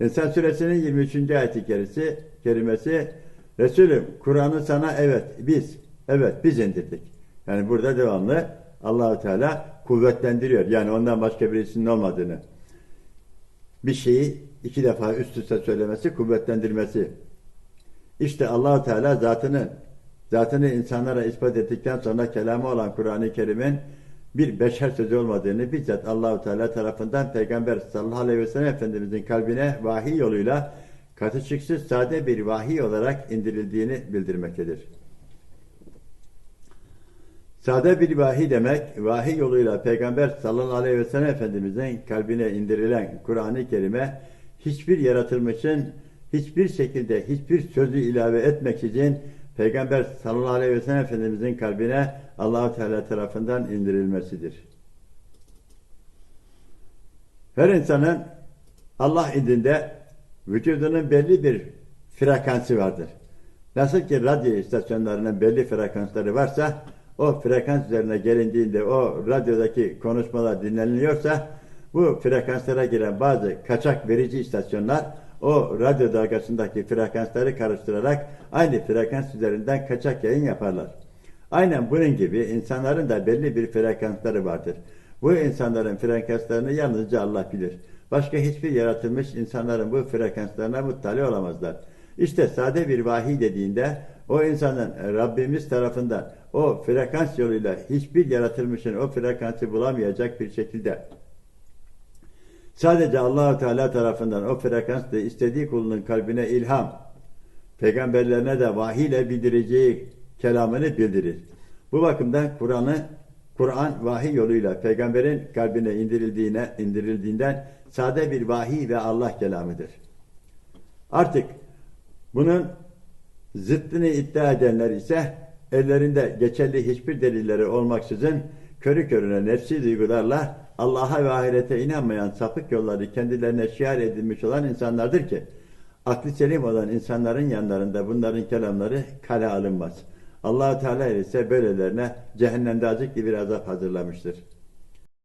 İnsan suresinin 23. ayeti kerisi, kerimesi Resulüm Kur'an'ı sana evet biz evet biz indirdik. Yani burada devamlı Allahu Teala kuvvetlendiriyor. Yani ondan başka birisinin olmadığını. Bir şeyi iki defa üst üste söylemesi, kuvvetlendirmesi. İşte Allahu Teala zatını zatını insanlara ispat ettikten sonra kelamı olan Kur'an-ı Kerim'in bir beşer sözü olmadığını bizzat Allahu Teala tarafından Peygamber sallallahu aleyhi ve sellem Efendimizin kalbine vahiy yoluyla katışıksız sade bir vahiy olarak indirildiğini bildirmektedir. Sade bir vahiy demek, vahiy yoluyla Peygamber sallallahu aleyhi ve sellem Efendimizin kalbine indirilen Kur'an-ı Kerim'e hiçbir yaratılmışın hiçbir şekilde hiçbir sözü ilave etmeksizin Peygamber sallallahu aleyhi ve sellem Efendimizin kalbine Allahu Teala tarafından indirilmesidir. Her insanın Allah indinde vücudunun belli bir frekansı vardır. Nasıl ki radyo istasyonlarının belli frekansları varsa o frekans üzerine gelindiğinde o radyodaki konuşmalar dinleniliyorsa bu frekanslara giren bazı kaçak verici istasyonlar o radyo dalgasındaki frekansları karıştırarak aynı frekans üzerinden kaçak yayın yaparlar. Aynen bunun gibi insanların da belli bir frekansları vardır. Bu insanların frekanslarını yalnızca Allah bilir. Başka hiçbir yaratılmış insanların bu frekanslarına muttali olamazlar. İşte sade bir vahiy dediğinde o insanın Rabbimiz tarafından o frekans yoluyla hiçbir yaratılmışın o frekansı bulamayacak bir şekilde sadece Allahu Teala tarafından o frekansla istediği kulunun kalbine ilham, peygamberlerine de vahiy ile bildireceği kelamını bildirir. Bu bakımdan Kur'an'ı Kur'an vahiy yoluyla peygamberin kalbine indirildiğine indirildiğinden sade bir vahiy ve Allah kelamıdır. Artık bunun zıttını iddia edenler ise ellerinde geçerli hiçbir delilleri olmaksızın körü körüne nefsi duygularla Allah'a ve ahirete inanmayan sapık yolları kendilerine şiar edilmiş olan insanlardır ki aklı selim olan insanların yanlarında bunların kelamları kale alınmaz. allah Teala ise böylelerine cehennemde acıklı bir azap hazırlamıştır.